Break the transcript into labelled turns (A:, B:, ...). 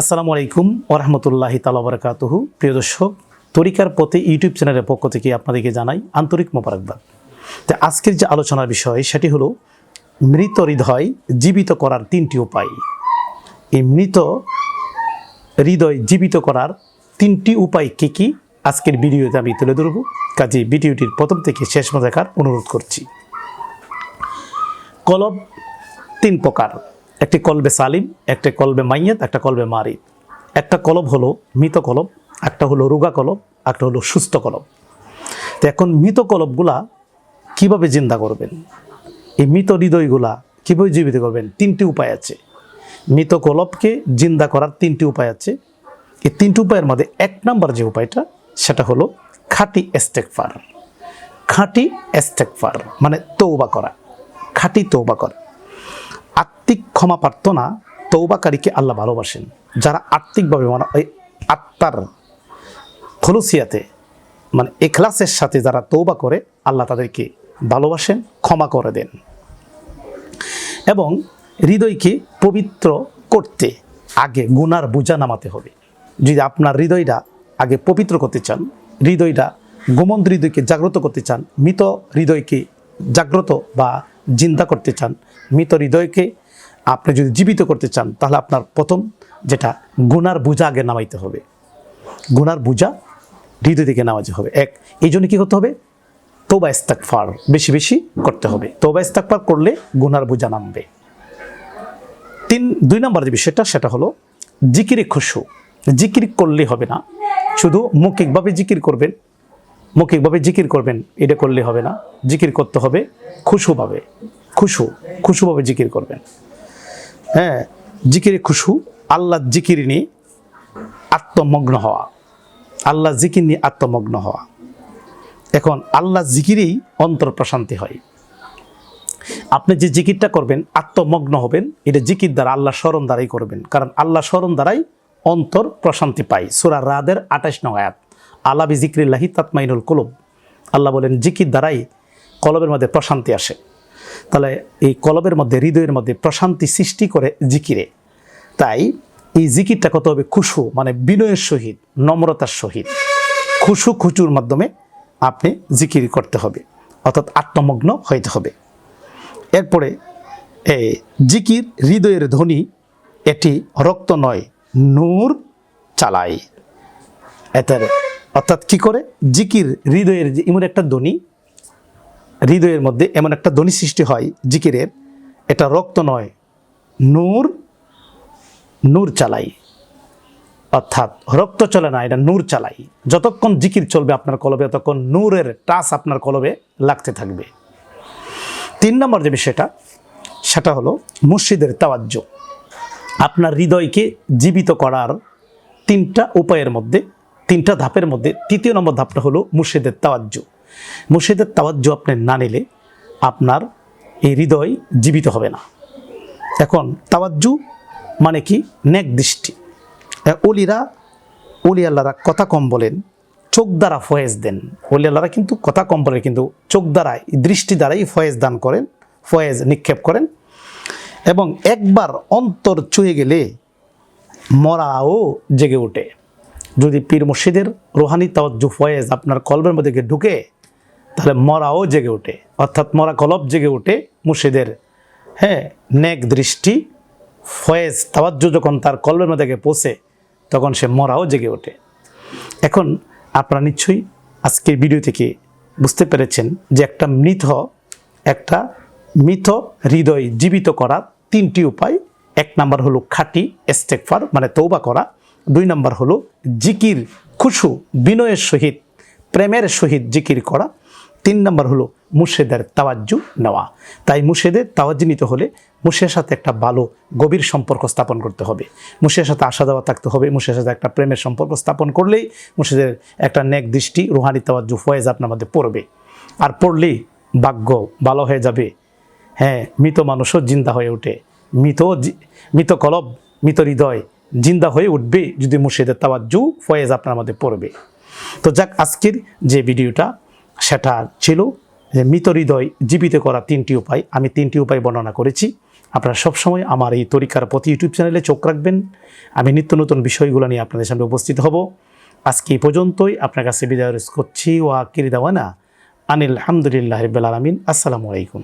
A: আসসালামু আলাইকুম ওরহমতুল্লাহি তালা বরকাতহু প্রিয় দর্শক, তরিকার পথে ইউটিউব চ্যানেলের পক্ষ থেকে আপনাদেরকে জানাই আন্তরিক মোবারকবাদ। তো আজকের যে আলোচনার বিষয়, সেটি হলো মৃত হৃদয় জীবিত করার তিনটি উপায়। এই মৃত হৃদয় জীবিত করার তিনটি উপায় কী কী, আজকের ভিডিওতে আমি তুলে ধরব। কাজে ভিডিওটির প্রথম থেকে শেষ দেখার অনুরোধ করছি। কলব তিন প্রকার। একটি কলবে সালিম, একটা কলবে মাইয়াত একটা কলবে মারিদ। একটা কলব হলো মৃত কলব, একটা হলো রোগা কলব, একটা হলো সুস্থ কলব। তো এখন মৃত কলবগুলা কীভাবে জিন্দা করবেন? এই মৃত হৃদয়গুলা কীভাবে জীবিত করবেন? তিনটি উপায় আছে। মৃত কলবকে জিন্দা করার তিনটি উপায় আছে। এই তিনটি উপায়ের মধ্যে এক নাম্বার যে উপায়টা, সেটা হলো খাঁটি এস্টেকফার খাঁটি এস্তেকফার মানে তৌবা করা। খাঁটি তৌবা করা। আত্মিক ক্ষমা প্রার্থনা তৌবাকারীকে আল্লাহ ভালোবাসেন। যারা আত্মিকভাবে মানে ওই আত্মার খলুসিয়াতে মানে এখলাসের সাথে যারা তৌবা করে, আল্লাহ তাদেরকে ভালোবাসেন, ক্ষমা করে দেন। এবং হৃদয়কে পবিত্র করতে আগে গুনার বোঝা নামাতে হবে। যদি আপনার হৃদয়টা আগে পবিত্র করতে চান, হৃদয়টা গোমন্ত হৃদয়কে জাগ্রত করতে চান, মৃত হৃদয়কে জাগ্রত বা জিন্দা করতে চান, মৃত হৃদয়কে আপনি যদি জীবিত করতে চান, তাহলে আপনার প্রথম যেটা, গুনার বোঝা আগে নামাইতে হবে। গুনার বোঝা হৃদয় থেকে নামাতে হবে। এক, এই জন্য কী করতে হবে? তোবা ইস্তাকফার বেশি বেশি করতে হবে। তোবা ইস্তাকফার করলে গুনার বোঝা নামবে। তিন, দুই নম্বর যে বিষয়টা, সেটা হলো জিকিরে খুশু। জিকির করলে হবে না। শুধু মৌখিকভাবে জিকির করবেন, মৌখিকভাবে জিকির করবেন, এটা করলে হবে না। জিকির করতে হবে খুশুভাবে। খুশু, খুশুভাবে জিকির করবেন। হ্যাঁ জিকিরে খুশু, আল্লাহ জিকির নিয়ে আত্মমগ্ন হওয়া। আল্লাহ জিকির নিয়ে আত্মমগ্ন হওয়া। এখন আল্লাহ জিকিরেই অন্তর প্রশান্তি হয়। আপনি যে জিকিরটা করবেন, আত্মমগ্ন হবেন, এটা জিকির দ্বারা আল্লাহ স্মরণ দ্বারাই করবেন। কারণ আল্লাহ স্মরণ দ্বারাই অন্তর প্রশান্তি পায় সুরা রাদের আঠাশ নং আয়াত। আল্লাহ বি জিক্রিল্লাহি তাতমাইনুল কলব। আল্লাহ বলেন, জিকির দ্বারাই কলবের মধ্যে প্রশান্তি আসে। তাহলে এই কলবের মধ্যে, হৃদয়ের মধ্যে প্রশান্তি সৃষ্টি করে জিকিরে। তাই এই জিকিরটা কত হবে খুশু মানে বিনয়ের সহিত, নম্রতার সহিত। খুশু খুচুর মাধ্যমে আপনি জিকির করতে হবে, অর্থাৎ আত্মমগ্ন হইতে হবে। এরপরে জিকির, হৃদয়ের ধ্বনি, এটি রক্ত নয়, নূর চালায় এটার অর্থাৎ কি করে? জিকির, হৃদয়ের যে এমন একটা ধ্বনি হৃদয়ের মধ্যে এমন একটা ধ্বনি সৃষ্টি হয়, জিকিরের। এটা রক্ত নয়, নূর নূর চালাই। অর্থাৎ রক্ত চলে না, এটা নূর চালাই। যতক্ষণ জিকির চলবে আপনার কলবে, ততক্ষণ নূরের টাচ আপনার কলবে লাগতে থাকবে। তিন নম্বর যে বিষয়টা, সেটা হলো মুর্শিদের তাওয়াজ্য আপনার হৃদয়কে জীবিত করার তিনটা উপায়ের মধ্যে, তিনটা ধাপের মধ্যে, তৃতীয় নম্বর ধাপটা হলো মুর্শিদের তাওয়াজ্য মুর্শিদের তাওয়াজ্য আপনি না নিলে আপনার এই হৃদয় জীবিত হবে না। এখন তাওয়াজ্জু মানে কি? নেক দৃষ্টি। অলিরা অলি আল্লাহরা কথা কম বলেন, চোখ দ্বারা ফয়েজ দেন। অলি আল্লাহরা কিন্তু কথা কম বলেন, কিন্তু চোখ দ্বারাই দৃষ্টি দ্বারাই ফয়েজ দান করেন, ফয়েজ নিক্ষেপ করেন। এবং একবার অন্তর চুয়ে গেলে মরাও জেগে ওঠে। যদি পীর মুর্শিদের রোহানি তাওয়াজ্জু ফয়েজ আপনার কলবের মধ্যে ঢুকে তাহলে মরাও জেগে ওঠে। অর্থাৎ মরা কলব জেগে ওঠে মুর্শিদের। হ্যাঁ নেক দৃষ্টি, ফয়েজ, তাওয়াজ্জু যখন তার কলবের মধ্যে পৌঁছে, তখন সে মরাও জেগে ওঠে। এখন আপনারা নিশ্চয়ই আজকের ভিডিও থেকে বুঝতে পেরেছেন যে একটা মৃত একটা মৃত হৃদয় জীবিত করার তিনটি উপায়। এক নাম্বার হলো খাঁটি এস্টেকফার মানে তৌবা করা। দুই নাম্বার হলো জিকির, খুশু, বিনয়ের সহিত, প্রেমের সহিত জিকির করা। তিন নম্বর হলো মুর্শেদের তাওয়াজ্জু নেওয়া। তাই মুর্শেদের তাওয়াজ্জু নিতে হলে মুর্শের সাথে একটা ভালো গভীর সম্পর্ক স্থাপন করতে হবে। মুর্শের সাথে আশা দেওয়া থাকতে হবে মুর্শের সাথে একটা প্রেমের সম্পর্ক স্থাপন করলেই মুর্শেদের একটা নেক দৃষ্টি, রুহানি তাওয়াজ্জু ফয়েজ আপনার মধ্যে পড়বে। আর পড়লেই ভাগ্য ভালো হয়ে যাবে। হ্যাঁ মৃত মানুষও জিন্দা হয়ে ওঠে। মৃত মৃত কলব, মৃত হৃদয় জিন্দা হয়ে উঠবে যদি মুর্শিদের তাওয়াজ্জু ফয়েজ আপনার মধ্যে পড়বে। তো যাক, আজকের যে ভিডিওটা সেটা ছিল যে মৃত হৃদয় জীবিত করা তিনটি উপায়। আমি তিনটি উপায় বর্ণনা করেছি। আপনারা সবসময় আমার এই তরিকার প্রতি ইউটিউব চ্যানেলে চোখ রাখবেন। আমি নিত্য নতুন বিষয়গুলো নিয়ে আপনাদের সামনে উপস্থিত হব। আজকে এই পর্যন্তই। আপনার কাছে বিদায় করছি। ও আকির দাওয়ানা আনিল আলহামদুলিল্লাহ রবিল আলমিন। আসসালামু আলাইকুম।